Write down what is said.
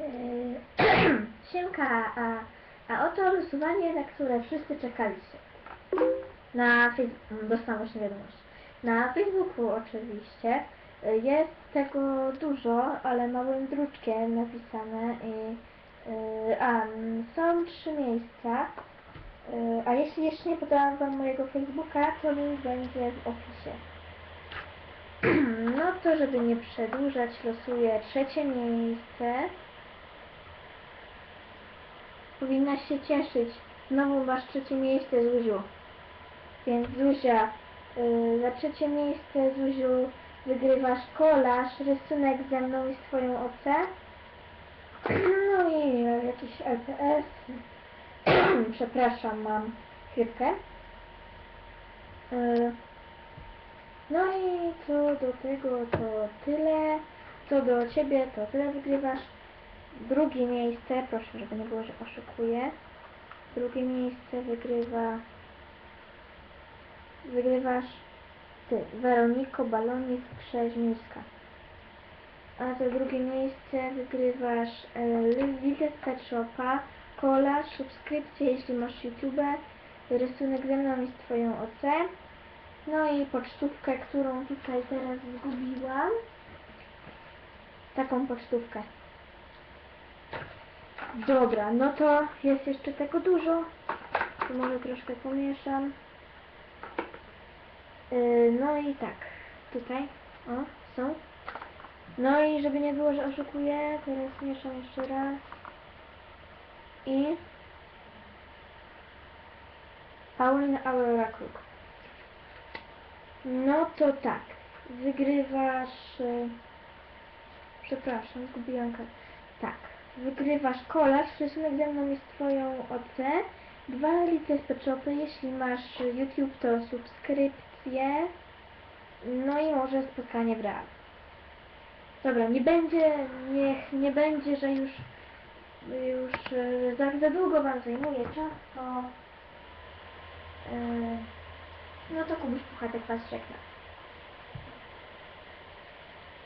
Yy, Siemka, a, a oto losowanie, na które wszyscy czekaliście. Na Facebooku, dostałam właśnie wiadomość. Na Facebooku oczywiście y, jest tego dużo, ale małym druczkiem napisane i y, a, mm, są trzy miejsca. A jeśli jeszcze nie podałam wam mojego Facebooka, to link będzie w opisie. No to żeby nie przedłużać, losuję trzecie miejsce. Powinnaś się cieszyć. Znowu masz trzecie miejsce, Zuziu. Więc Zuzia, y, za trzecie miejsce, Zuziu, wygrywasz kolaż, rysunek ze mną i z twoją OC. No i jakiś LPS. Przepraszam, mam chwilkę. Y, no i co do tego to tyle. Co do ciebie to tyle wygrywasz. Drugie miejsce, proszę, żeby nie było, że oszukuję. Drugie miejsce wygrywa. Wygrywasz ty, Weroniko Balonik Krzeźmińska. A za drugie miejsce wygrywasz e, Little Pet Shopa, kolaż, subskrypcję, jeśli masz YouTube, rysunek ze mną i z Twoją OC. No i pocztówkę, którą tutaj teraz zgubiłam. Taką pocztówkę. Dobra, no to jest jeszcze tego dużo. To może troszkę pomieszam. Yy, no i tak, tutaj, o, są. No i żeby nie było, że oszukuję, teraz mieszam jeszcze raz. I... Paulina Aurora Kruk. No to tak, wygrywasz... y, Przepraszam, zgubiłam kartę. Wygrywasz kolaż, rysunek ze mną jest twoją OC. Dwa lice speczopy, jeśli masz YouTube to subskrypcje. No i może spotkanie w realu. Dobra, nie będzie, niech nie będzie, że już już e, za, za długo wam zajmuje czas, to e, no to Kubuś Puchatek was żegna.